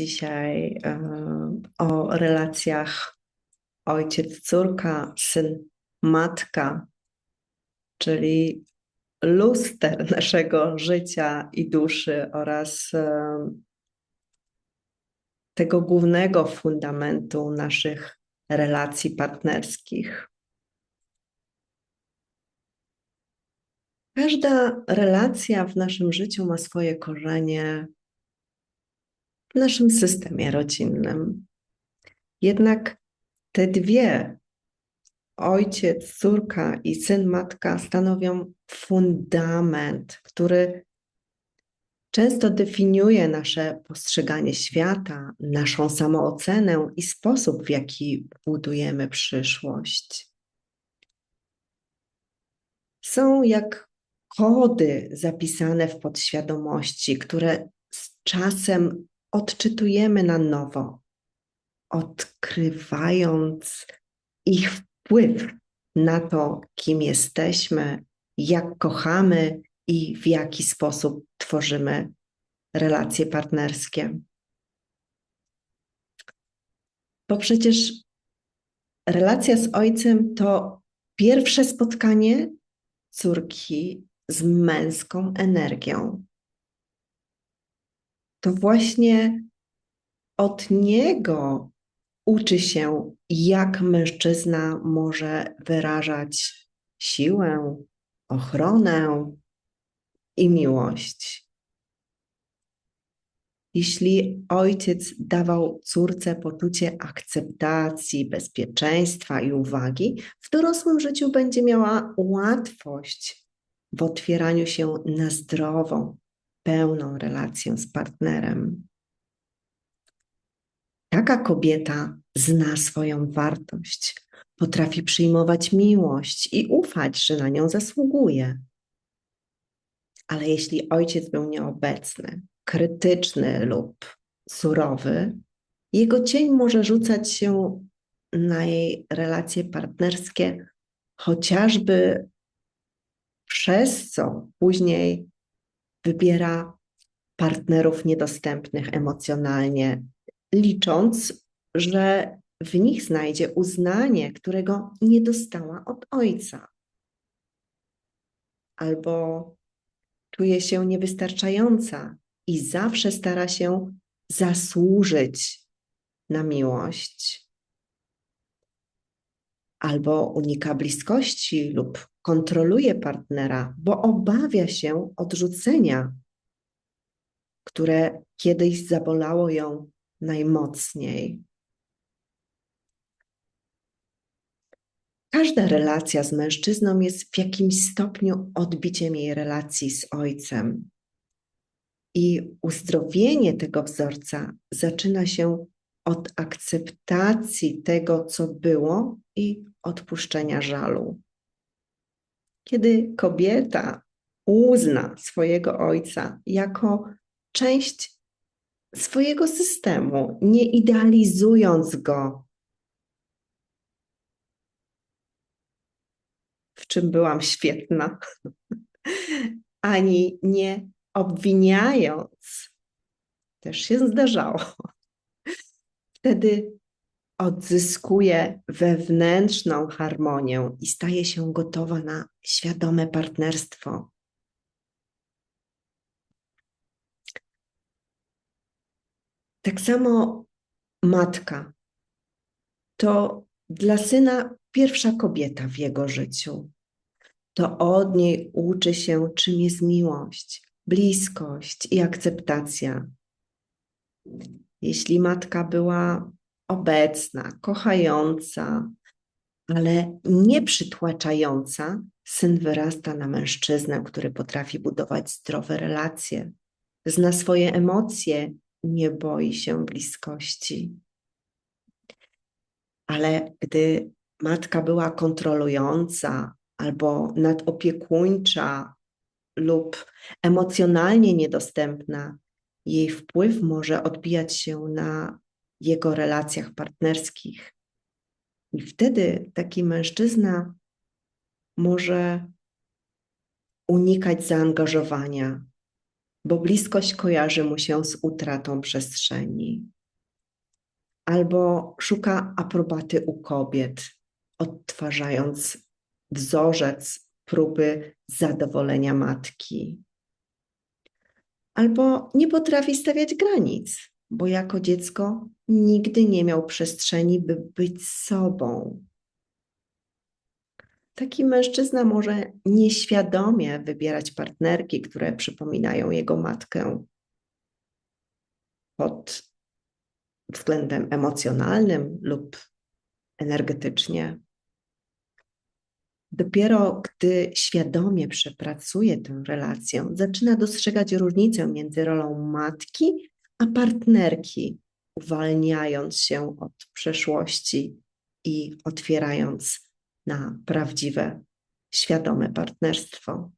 dzisiaj e, o relacjach ojciec-córka, syn-matka, czyli luster naszego życia i duszy oraz e, tego głównego fundamentu naszych relacji partnerskich. Każda relacja w naszym życiu ma swoje korzenie w naszym systemie rodzinnym. Jednak te dwie, ojciec, córka i syn, matka, stanowią fundament, który często definiuje nasze postrzeganie świata, naszą samoocenę i sposób, w jaki budujemy przyszłość. Są jak kody zapisane w podświadomości, które z czasem odczytujemy na nowo, odkrywając ich wpływ na to, kim jesteśmy, jak kochamy i w jaki sposób tworzymy relacje partnerskie. Bo przecież relacja z ojcem to pierwsze spotkanie córki z męską energią. To właśnie od niego uczy się, jak mężczyzna może wyrażać siłę, ochronę i miłość. Jeśli ojciec dawał córce poczucie akceptacji, bezpieczeństwa i uwagi, w dorosłym życiu będzie miała łatwość w otwieraniu się na zdrową, pełną relację z partnerem. Taka kobieta zna swoją wartość, potrafi przyjmować miłość i ufać, że na nią zasługuje. Ale jeśli ojciec był nieobecny, krytyczny lub surowy, jego cień może rzucać się na jej relacje partnerskie, chociażby przez co później wybiera partnerów niedostępnych emocjonalnie, licząc, że w nich znajdzie uznanie, którego nie dostała od ojca. Albo czuje się niewystarczająca i zawsze stara się zasłużyć na miłość. Albo unika bliskości lub kontroluje partnera, bo obawia się odrzucenia, które kiedyś zabolało ją najmocniej. Każda relacja z mężczyzną jest w jakimś stopniu odbiciem jej relacji z ojcem. I uzdrowienie tego wzorca zaczyna się od akceptacji tego, co było i odpuszczenia żalu. Kiedy kobieta uzna swojego ojca jako część swojego systemu, nie idealizując go, w czym byłam świetna, ani nie obwiniając, też się zdarzało. Wtedy odzyskuje wewnętrzną harmonię i staje się gotowa na świadome partnerstwo. Tak samo matka to dla syna pierwsza kobieta w jego życiu. To od niej uczy się, czym jest miłość, bliskość i akceptacja. Jeśli matka była obecna, kochająca, ale nie przytłaczająca, syn wyrasta na mężczyznę, który potrafi budować zdrowe relacje, zna swoje emocje, nie boi się bliskości. Ale gdy matka była kontrolująca albo nadopiekuńcza lub emocjonalnie niedostępna, jej wpływ może odbijać się na jego relacjach partnerskich. I wtedy taki mężczyzna może unikać zaangażowania, bo bliskość kojarzy mu się z utratą przestrzeni. Albo szuka aprobaty u kobiet, odtwarzając wzorzec próby zadowolenia matki. Albo nie potrafi stawiać granic, bo jako dziecko nigdy nie miał przestrzeni, by być sobą. Taki mężczyzna może nieświadomie wybierać partnerki, które przypominają jego matkę pod względem emocjonalnym lub energetycznie. Dopiero gdy świadomie przepracuje tę relację, zaczyna dostrzegać różnicę między rolą matki a partnerki, uwalniając się od przeszłości i otwierając na prawdziwe, świadome partnerstwo.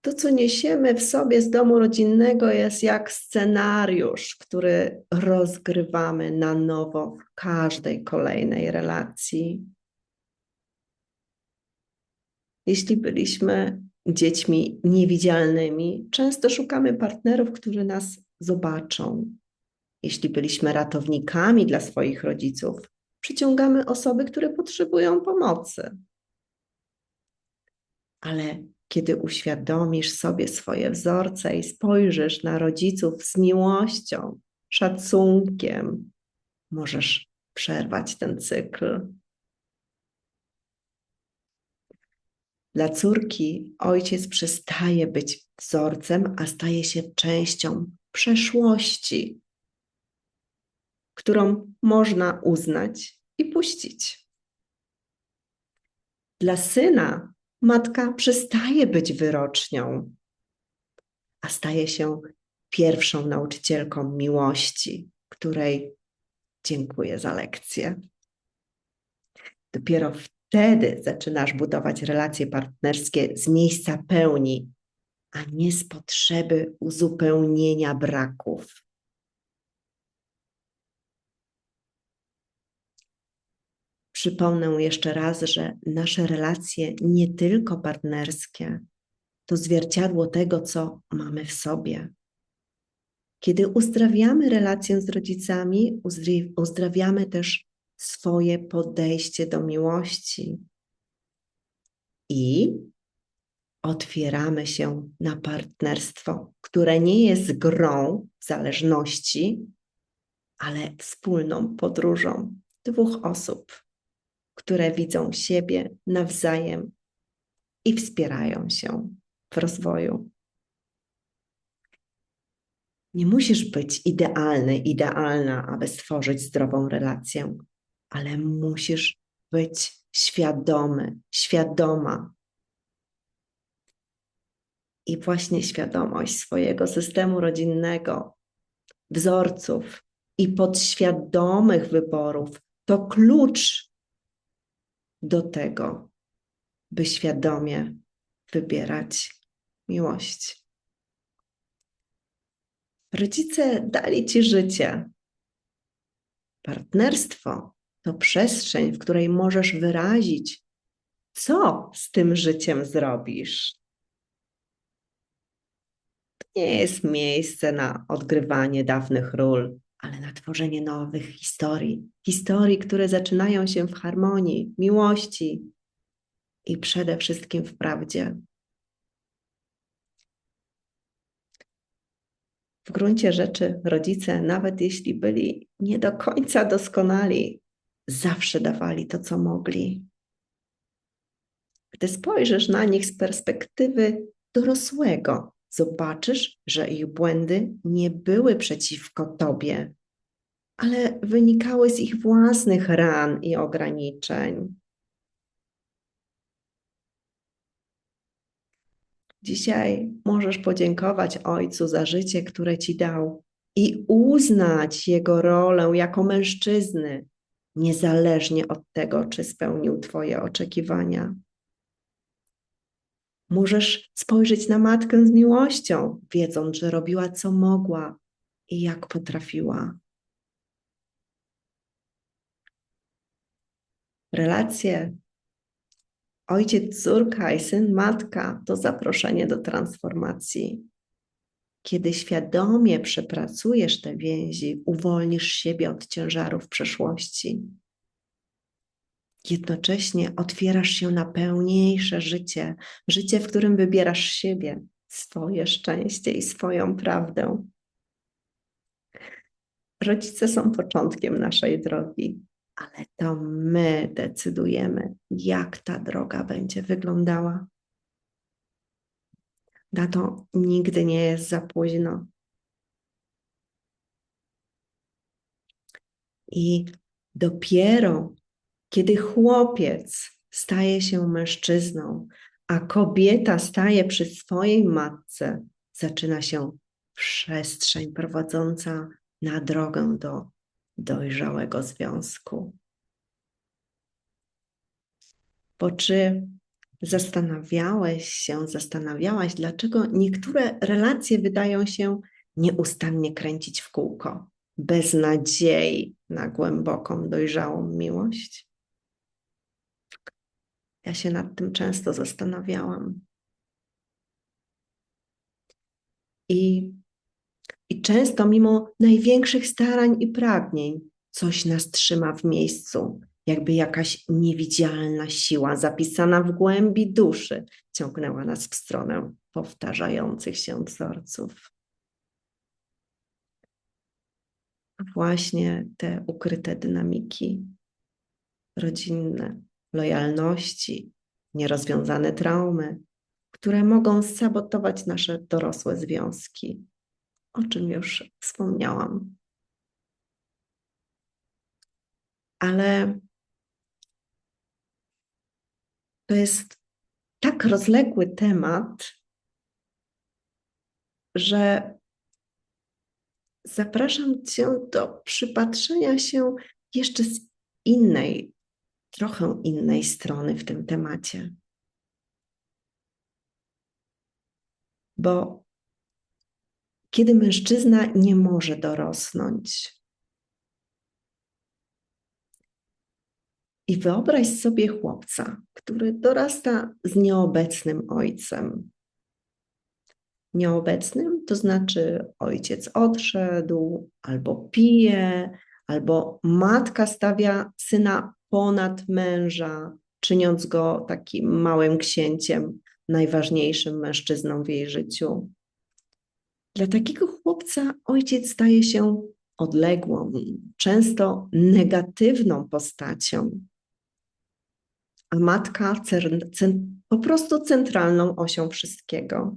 To, co niesiemy w sobie z domu rodzinnego, jest jak scenariusz, który rozgrywamy na nowo w każdej kolejnej relacji. Jeśli byliśmy dziećmi niewidzialnymi, często szukamy partnerów, którzy nas zobaczą. Jeśli byliśmy ratownikami dla swoich rodziców, przyciągamy osoby, które potrzebują pomocy. Ale kiedy uświadomisz sobie swoje wzorce i spojrzysz na rodziców z miłością, szacunkiem, możesz przerwać ten cykl. Dla córki ojciec przestaje być wzorcem, a staje się częścią przeszłości, którą można uznać i puścić. Dla syna matka przestaje być wyrocznią, a staje się pierwszą nauczycielką miłości, której dziękuję za lekcję. Dopiero wtedy zaczynasz budować relacje partnerskie z miejsca pełni, a nie z potrzeby uzupełnienia braków. Przypomnę jeszcze raz, że nasze relacje nie tylko partnerskie to zwierciadło tego, co mamy w sobie. Kiedy uzdrawiamy relację z rodzicami, uzdrawiamy też swoje podejście do miłości i otwieramy się na partnerstwo, które nie jest grą zależności, ale wspólną podróżą dwóch osób, które widzą siebie nawzajem i wspierają się w rozwoju. Nie musisz być idealny, idealna, aby stworzyć zdrową relację ale musisz być świadomy, świadoma. I właśnie świadomość swojego systemu rodzinnego, wzorców i podświadomych wyborów to klucz do tego, by świadomie wybierać miłość. Rodzice dali ci życie. Partnerstwo to przestrzeń, w której możesz wyrazić, co z tym życiem zrobisz. To nie jest miejsce na odgrywanie dawnych ról, ale na tworzenie nowych historii. Historii, które zaczynają się w harmonii, miłości i przede wszystkim w prawdzie. W gruncie rzeczy rodzice, nawet jeśli byli nie do końca doskonali, zawsze dawali to, co mogli. Gdy spojrzysz na nich z perspektywy dorosłego, zobaczysz, że ich błędy nie były przeciwko tobie, ale wynikały z ich własnych ran i ograniczeń. Dzisiaj możesz podziękować Ojcu za życie, które Ci dał i uznać Jego rolę jako mężczyzny, niezależnie od tego, czy spełnił Twoje oczekiwania. Możesz spojrzeć na matkę z miłością, wiedząc, że robiła co mogła i jak potrafiła. Relacje ojciec, córka i syn, matka to zaproszenie do transformacji. Kiedy świadomie przepracujesz te więzi, uwolnisz siebie od ciężarów przeszłości. Jednocześnie otwierasz się na pełniejsze życie, życie, w którym wybierasz siebie, swoje szczęście i swoją prawdę. Rodzice są początkiem naszej drogi, ale to my decydujemy, jak ta droga będzie wyglądała. Na to nigdy nie jest za późno. I dopiero kiedy chłopiec staje się mężczyzną, a kobieta staje przy swojej matce, zaczyna się przestrzeń prowadząca na drogę do dojrzałego związku. Bo czy zastanawiałeś się, zastanawiałaś, dlaczego niektóre relacje wydają się nieustannie kręcić w kółko, bez nadziei na głęboką, dojrzałą miłość? Ja się nad tym często zastanawiałam. I, I często, mimo największych starań i pragnień, coś nas trzyma w miejscu, jakby jakaś niewidzialna siła zapisana w głębi duszy ciągnęła nas w stronę powtarzających się wzorców. Właśnie te ukryte dynamiki rodzinne, lojalności, nierozwiązane traumy, które mogą sabotować nasze dorosłe związki, o czym już wspomniałam. Ale to jest tak rozległy temat, że zapraszam Cię do przypatrzenia się jeszcze z innej, trochę innej strony w tym temacie. Bo kiedy mężczyzna nie może dorosnąć, I wyobraź sobie chłopca, który dorasta z nieobecnym ojcem. Nieobecnym to znaczy ojciec odszedł, albo pije, albo matka stawia syna ponad męża, czyniąc go takim małym księciem, najważniejszym mężczyzną w jej życiu. Dla takiego chłopca ojciec staje się odległą, często negatywną postacią, a matka po prostu centralną osią wszystkiego.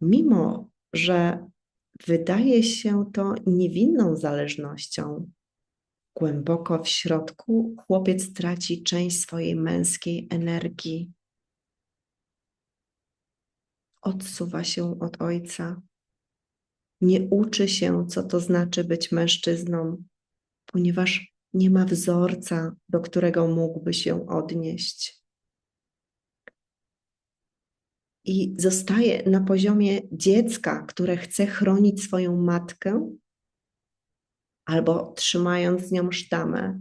Mimo, że wydaje się to niewinną zależnością, głęboko w środku chłopiec traci część swojej męskiej energii. Odsuwa się od ojca. Nie uczy się, co to znaczy być mężczyzną, ponieważ nie ma wzorca, do którego mógłby się odnieść. I zostaje na poziomie dziecka, które chce chronić swoją matkę, albo trzymając z nią sztamę.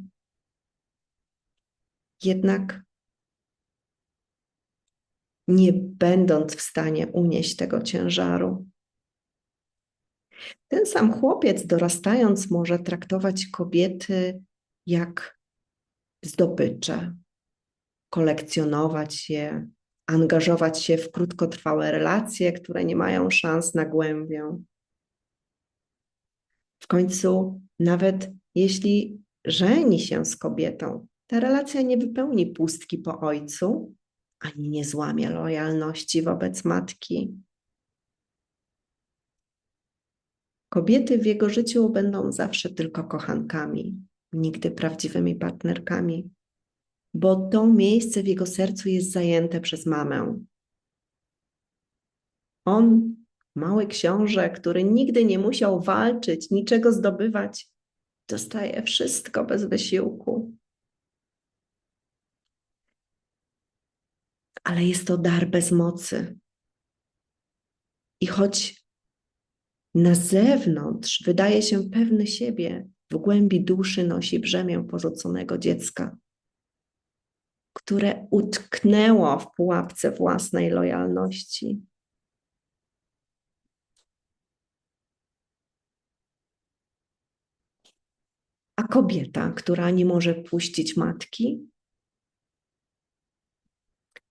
Jednak nie będąc w stanie unieść tego ciężaru. Ten sam chłopiec, dorastając, może traktować kobiety jak zdobycze, kolekcjonować je, angażować się w krótkotrwałe relacje, które nie mają szans na głębię. W końcu, nawet jeśli żeni się z kobietą, ta relacja nie wypełni pustki po ojcu, ani nie złamie lojalności wobec matki. Kobiety w jego życiu będą zawsze tylko kochankami, nigdy prawdziwymi partnerkami, bo to miejsce w jego sercu jest zajęte przez mamę. On, mały książę, który nigdy nie musiał walczyć, niczego zdobywać, dostaje wszystko bez wysiłku. Ale jest to dar bez mocy. I choć na zewnątrz wydaje się pewny siebie, w głębi duszy nosi brzemię porzuconego dziecka. które utknęło w pułapce własnej lojalności. A kobieta, która nie może puścić matki,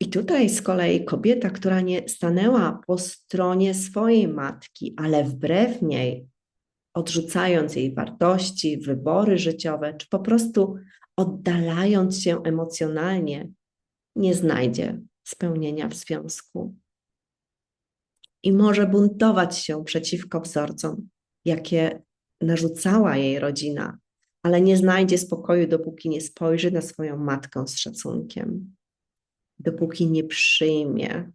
i tutaj z kolei kobieta, która nie stanęła po stronie swojej matki, ale wbrew niej, odrzucając jej wartości, wybory życiowe, czy po prostu oddalając się emocjonalnie, nie znajdzie spełnienia w związku. I może buntować się przeciwko wzorcom, jakie narzucała jej rodzina, ale nie znajdzie spokoju, dopóki nie spojrzy na swoją matkę z szacunkiem dopóki nie przyjmie,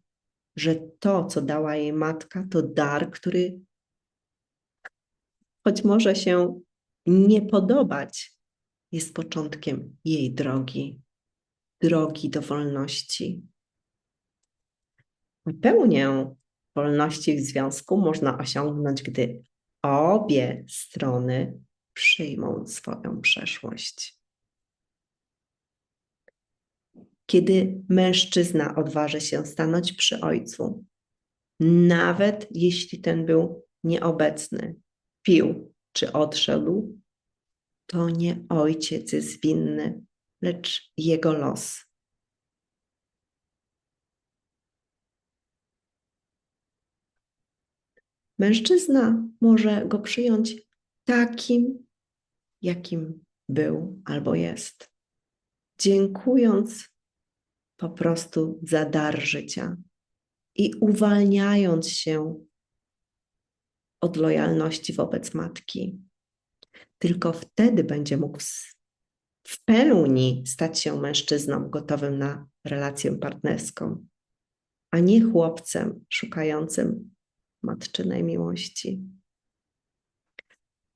że to, co dała jej matka, to dar, który choć może się nie podobać, jest początkiem jej drogi, drogi do wolności. Pełnię wolności w związku można osiągnąć, gdy obie strony przyjmą swoją przeszłość. kiedy mężczyzna odważy się stanąć przy ojcu, nawet jeśli ten był nieobecny, pił czy odszedł, to nie ojciec jest winny, lecz jego los. Mężczyzna może go przyjąć takim, jakim był albo jest, dziękując po prostu za dar życia i uwalniając się od lojalności wobec matki. Tylko wtedy będzie mógł w pełni stać się mężczyzną gotowym na relację partnerską, a nie chłopcem szukającym matczynej miłości.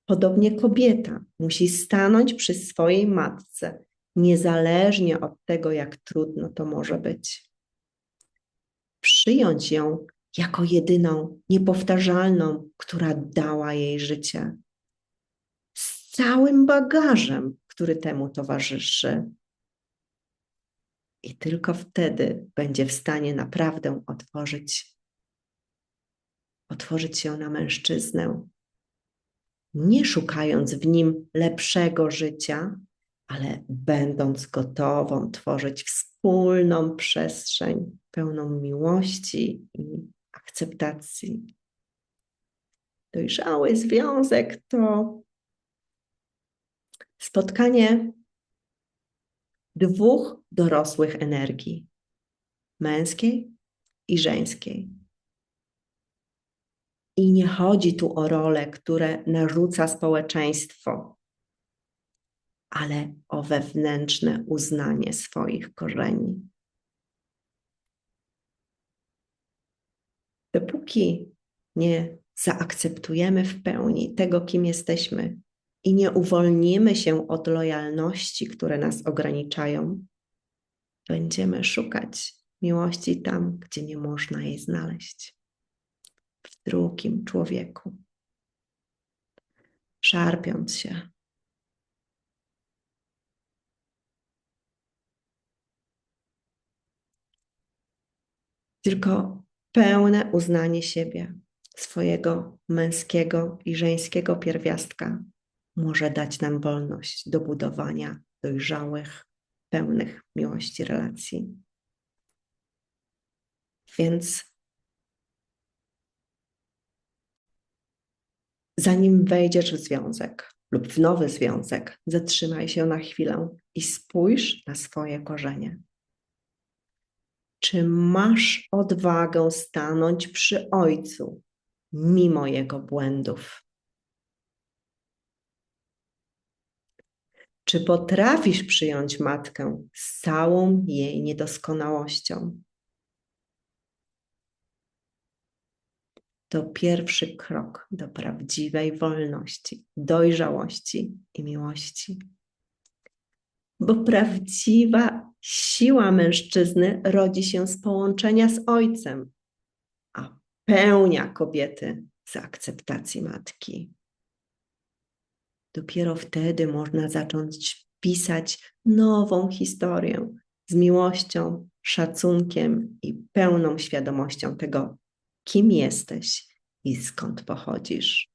Podobnie kobieta musi stanąć przy swojej matce niezależnie od tego, jak trudno to może być. Przyjąć ją jako jedyną, niepowtarzalną, która dała jej życie, z całym bagażem, który temu towarzyszy. I tylko wtedy będzie w stanie naprawdę otworzyć, otworzyć się na mężczyznę, nie szukając w nim lepszego życia, ale będąc gotową tworzyć wspólną przestrzeń pełną miłości i akceptacji. Dojrzały związek to spotkanie dwóch dorosłych energii męskiej i żeńskiej. I nie chodzi tu o role, które narzuca społeczeństwo, ale o wewnętrzne uznanie swoich korzeni. Dopóki nie zaakceptujemy w pełni tego, kim jesteśmy i nie uwolnimy się od lojalności, które nas ograniczają, będziemy szukać miłości tam, gdzie nie można jej znaleźć w drugim człowieku. Szarpiąc się, tylko pełne uznanie siebie, swojego męskiego i żeńskiego pierwiastka może dać nam wolność do budowania dojrzałych, pełnych miłości relacji. Więc zanim wejdziesz w związek lub w nowy związek, zatrzymaj się na chwilę i spójrz na swoje korzenie. Czy masz odwagę stanąć przy Ojcu mimo Jego błędów? Czy potrafisz przyjąć matkę z całą jej niedoskonałością? To pierwszy krok do prawdziwej wolności, dojrzałości i miłości. Bo prawdziwa siła mężczyzny rodzi się z połączenia z ojcem, a pełnia kobiety z akceptacji matki. Dopiero wtedy można zacząć pisać nową historię, z miłością, szacunkiem i pełną świadomością tego, kim jesteś i skąd pochodzisz.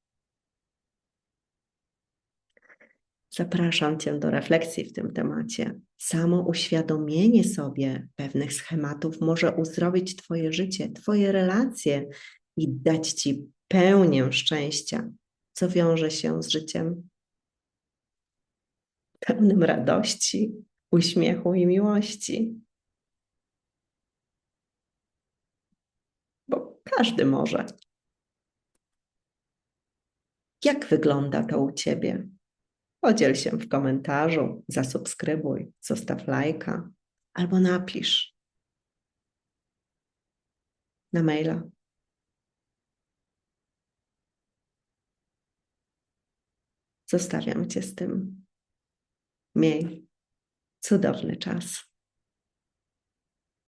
Zapraszam Cię do refleksji w tym temacie. Samo uświadomienie sobie pewnych schematów może uzdrowić Twoje życie, Twoje relacje i dać Ci pełnię szczęścia, co wiąże się z życiem pełnym radości, uśmiechu i miłości. Bo każdy może. Jak wygląda to u Ciebie? Podziel się w komentarzu, zasubskrybuj, zostaw lajka albo napisz na maila. Zostawiam Cię z tym. Miej cudowny czas.